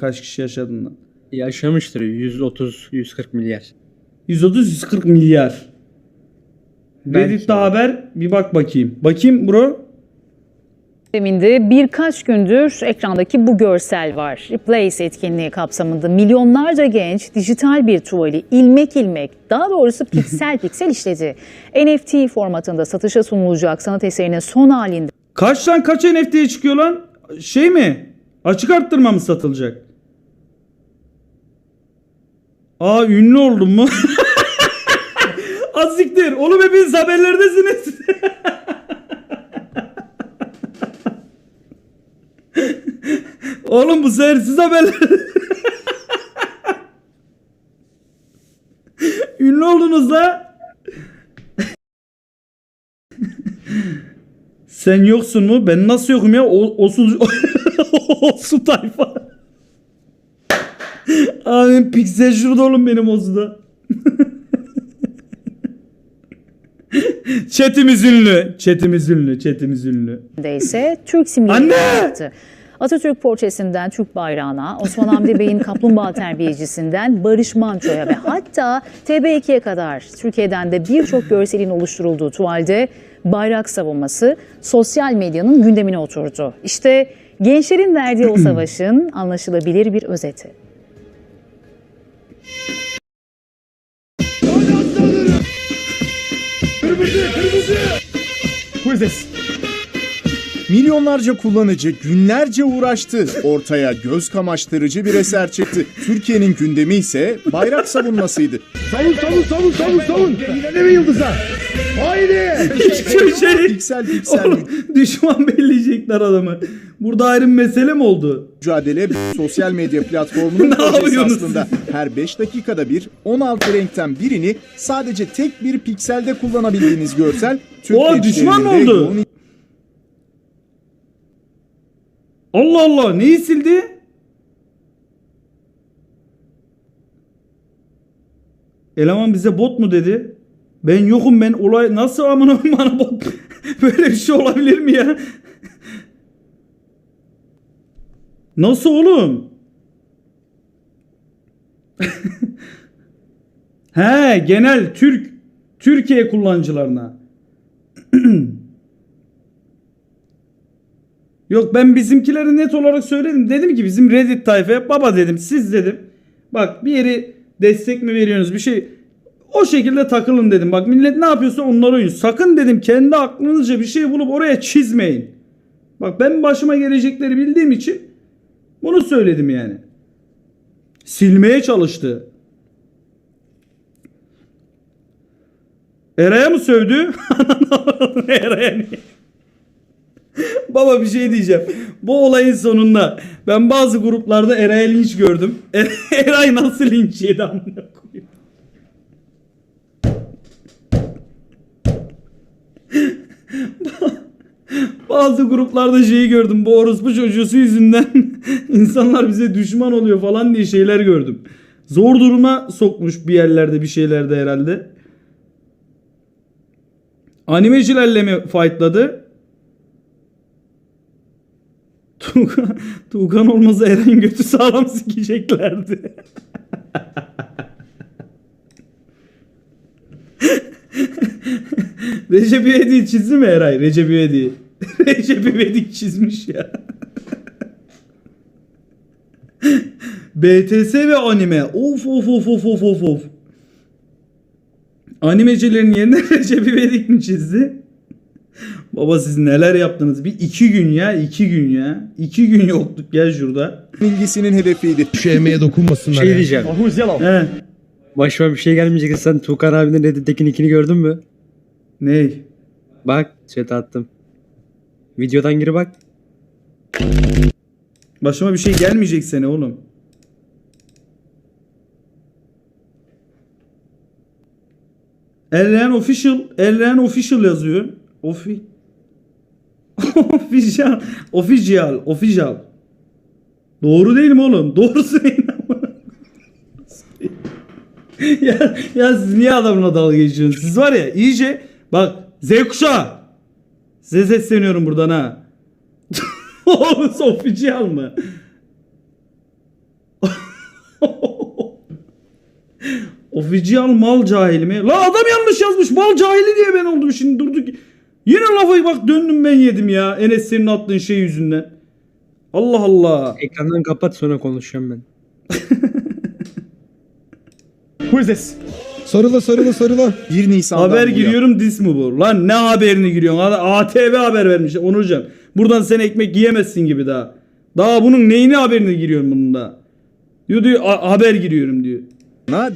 kaç kişi yaşadığından. Yaşamıştır 130-140 milyar. 130-140 milyar. Belki. Reddit'te haber bir bak bakayım. Bakayım bro. Gündeminde birkaç gündür ekrandaki bu görsel var. Replace etkinliği kapsamında milyonlarca genç dijital bir tuvali ilmek ilmek, daha doğrusu piksel piksel işledi. NFT formatında satışa sunulacak sanat eserinin son halinde Kaç lan kaç NFT'ye çıkıyor lan? Şey mi? Açık arttırma mı satılacak? Aa ünlü oldum mu? Aziktir. Oğlum hepiniz haberlerdesiniz. Oğlum bu sefer siz haberler. ünlü oldunuz la. Sen yoksun mu? Ben nasıl yokum ya? O, o su, tayfa. Abi piksel şurada oğlum benim o suda. Chatimiz ünlü. Chatimiz ünlü. Chatimiz ünlü. ise Türk simgeleri Anne! yaptı. Atatürk portresinden Türk bayrağına, Osman Hamdi Bey'in kaplumbağa terbiyecisinden Barış Manço'ya ve hatta TB2'ye kadar Türkiye'den de birçok görselin oluşturulduğu tuvalde bayrak savunması sosyal medyanın gündemine oturdu. İşte gençlerin verdiği o savaşın anlaşılabilir bir özeti. Milyonlarca kullanıcı günlerce uğraştı. Ortaya göz kamaştırıcı bir eser çıktı. Türkiye'nin gündemi ise bayrak savunmasıydı. Savun savun savun savun savun. Yine mi yıldıza? Haydi. Hiç köşeli. Piksel piksel Oğlum, düşman belleyecekler adamı. Burada ayrı bir mesele mi oldu? mücadele sosyal medya platformunun Ne yapıyorsunuz aslında. Her 5 dakikada bir 16 renkten birini sadece tek bir pikselde kullanabildiğiniz görsel Oha, düşman mı oldu? yoğun Allah Allah neyi sildi? Eleman bize bot mu dedi? Ben yokum ben olay nasıl amına bana böyle bir şey olabilir mi ya? Nasıl oğlum? He genel Türk Türkiye kullanıcılarına. Yok ben bizimkileri net olarak söyledim. Dedim ki bizim Reddit tayfaya baba dedim siz dedim. Bak bir yeri destek mi veriyorsunuz bir şey. O şekilde takılın dedim. Bak millet ne yapıyorsa onlara uyun. Sakın dedim kendi aklınızca bir şey bulup oraya çizmeyin. Bak ben başıma gelecekleri bildiğim için bunu söyledim yani. Silmeye çalıştı. Eray'a mı sövdü? Eray'a niye? Baba bir şey diyeceğim. Bu olayın sonunda ben bazı gruplarda Eray'a linç gördüm. Eray nasıl linç yedi amına. Bazı gruplarda şeyi gördüm. Bu orospu çocuğusu yüzünden insanlar bize düşman oluyor falan diye şeyler gördüm. Zor duruma sokmuş bir yerlerde bir şeylerde herhalde. Animecilerle mi fightladı? Tuğkan, Tuğkan olmasa Eren götü sağlam sikeceklerdi. Recep İvedik çizdi mi Eray? Recep İvedik. Recep İvedik çizmiş ya. BTS ve anime. Of of of of of of of. Animecilerin yerine Recep İvedik mi çizdi? Baba siz neler yaptınız? Bir iki gün ya, iki gün ya. iki gün yoktuk ya şurada. ilgisinin hedefiydi. Şu emeğe dokunmasınlar. Şey ya. diyeceğim. He. Başıma bir şey gelmeyecek. Sen Tuğkan abinin Reddit'teki nickini gördün mü? Ney? Bak chat attım. Videodan gir bak. Başıma bir şey gelmeyecek sene oğlum. Eren Official, Eren Official yazıyor. Ofi. official, official, official. Doğru değil mi oğlum? Doğru söyleyin ya, ya siz niye adamla dalga geçiyorsunuz? Siz var ya iyice bak Z kuşağı. Size sesleniyorum buradan ha. Oğlum Sofici mı? Oficial mal cahili mi? La adam yanlış yazmış. Mal cahili diye ben oldum şimdi durduk. Yine lafı bak döndüm ben yedim ya. Enes senin attığın şey yüzünden. Allah Allah. Ekrandan kapat sonra konuşacağım ben. Who is this? Sarıla sarıla sarıla. 1 Nisan'dan Haber bu yana giriyorum dis mi bu? Lan ne haberini giriyorsun? Hadi ATV haber vermiş Onurcan. Buradan sen ekmek yiyemezsin gibi daha. Daha bunun neyini haberini giriyorsun bunun da? Diyor diyor "A- haber giriyorum diyor.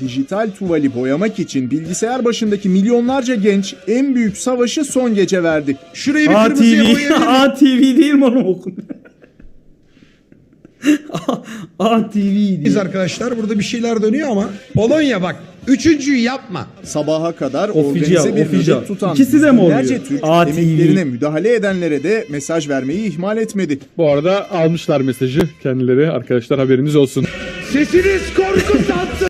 dijital tuvali boyamak için bilgisayar başındaki milyonlarca genç en büyük savaşı son gece verdi. Şurayı bir kırmızıya ATV, boyayabilir miyim? ATV değil mi onu okun? ATV Biz diyor. arkadaşlar burada bir şeyler dönüyor ama Polonya bak. Üçüncüyü yapma. Sabaha kadar organize bir nöbet tutan İkisi de mi binlerce oluyor? Türk ATV. emeklerine müdahale edenlere de mesaj vermeyi ihmal etmedi. Bu arada almışlar mesajı kendileri. Arkadaşlar haberiniz olsun. Sesiniz korku sansın.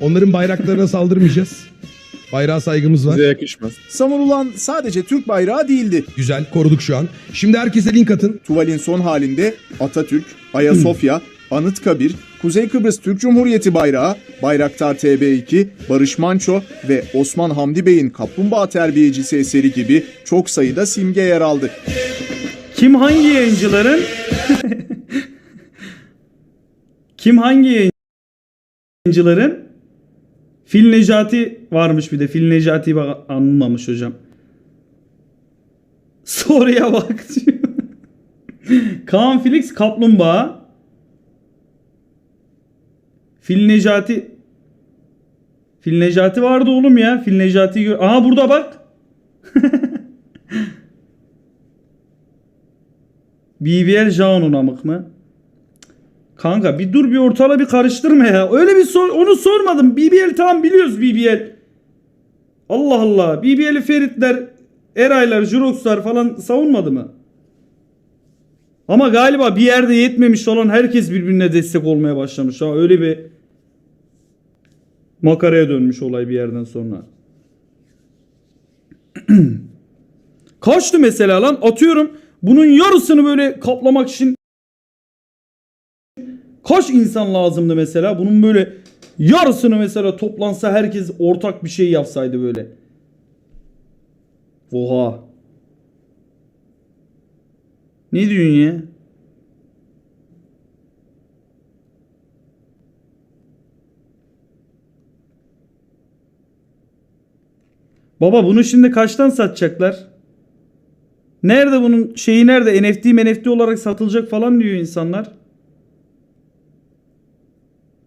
Onların bayraklarına saldırmayacağız. Bayrağa saygımız var. Size yakışmaz. Savunulan sadece Türk bayrağı değildi. Güzel koruduk şu an. Şimdi herkese link atın. Tuvalin son halinde Atatürk, Ayasofya, Anıtkabir, Kuzey Kıbrıs Türk Cumhuriyeti bayrağı, Bayraktar TB2, Barış Manço ve Osman Hamdi Bey'in Kaplumbağa Terbiyecisi eseri gibi çok sayıda simge yer aldı. Kim hangi yayıncıların? Kim hangi yayıncıların? Fil Necati varmış bir de. Fil Necati'yi bak anlamamış hocam. Soruya bak diyor. Kaan Felix Kaplumbağa. Fil Necati Fil Necati vardı oğlum ya. Fil Necati'yi gör. Aha burada bak. BBL Jaun'un amık mı? Kanka bir dur bir ortala bir karıştırma ya. Öyle bir sor onu sormadım. BBL tamam biliyoruz BBL. Allah Allah. BBL'i Feritler, Eraylar, Juroxlar falan savunmadı mı? Ama galiba bir yerde yetmemiş olan herkes birbirine destek olmaya başlamış. Ha öyle bir makaraya dönmüş olay bir yerden sonra. Kaçtı mesela lan atıyorum bunun yarısını böyle kaplamak için kaç insan lazımdı mesela bunun böyle yarısını mesela toplansa herkes ortak bir şey yapsaydı böyle. Oha. Ne diyorsun ya? Baba bunu şimdi kaçtan satacaklar? Nerede bunun şeyi nerede? NFT NFT olarak satılacak falan diyor insanlar.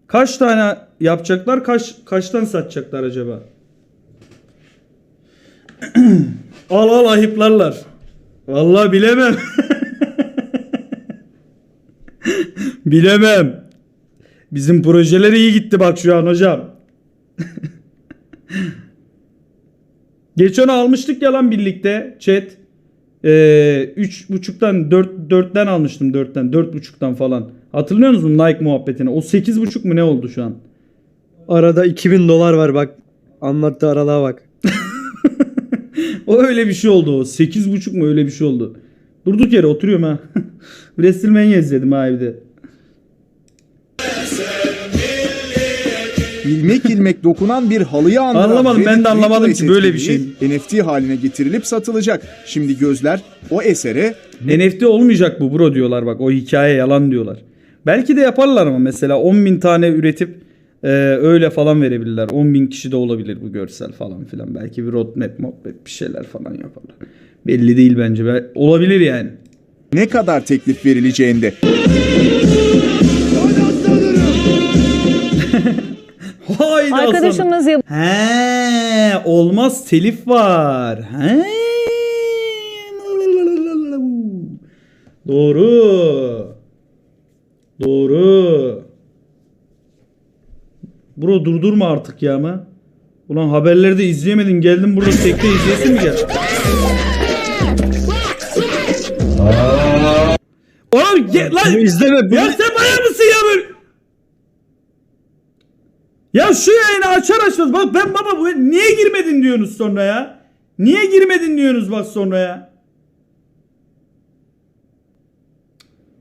Kaç tane yapacaklar? Kaç kaçtan satacaklar acaba? al al ayıplarlar. Vallahi bilemem. bilemem. Bizim projeler iyi gitti bak şu an hocam. Geçen almıştık ya lan birlikte chat. Ee, üç buçuktan dört, dörtten almıştım dörtten dört buçuktan falan. Hatırlıyor musun Nike muhabbetini? O sekiz buçuk mu ne oldu şu an? Arada 2000 dolar var bak. Anlattığı aralığa bak. O öyle bir şey oldu o. Sekiz buçuk mu öyle bir şey oldu. Durduk yere oturuyorum ha. WrestleMania izledim ha evde. İlmek ilmek dokunan bir halıyı andıran Anlamadım, ben de anlamadım ki böyle bir etkinliği NFT haline getirilip satılacak. Şimdi gözler o esere NFT olmayacak bu bro diyorlar bak. O hikaye yalan diyorlar. Belki de yaparlar ama mesela 10 bin tane üretip e, öyle falan verebilirler. 10 bin kişi de olabilir bu görsel falan filan. Belki bir roadmap muhabbet bir şeyler falan yaparlar. Belli değil bence. Be- Olabilir yani. ne kadar teklif verileceğinde. Haydi. Arkadaşımız yıl He, olmaz telif var. He. Doğru. Doğru. Bro durdurma artık ya ama. Ulan haberleri de izleyemedin. Geldin burada tekte izleyesin mi gel? Oğlum gel lan. Bunu izleme. Bunu... Ya sen bayağı mısın ya böyle? Ya şu yayını açar açmaz bak ben baba bu niye girmedin diyorsunuz sonra ya? Niye girmedin diyorsunuz bak sonra ya?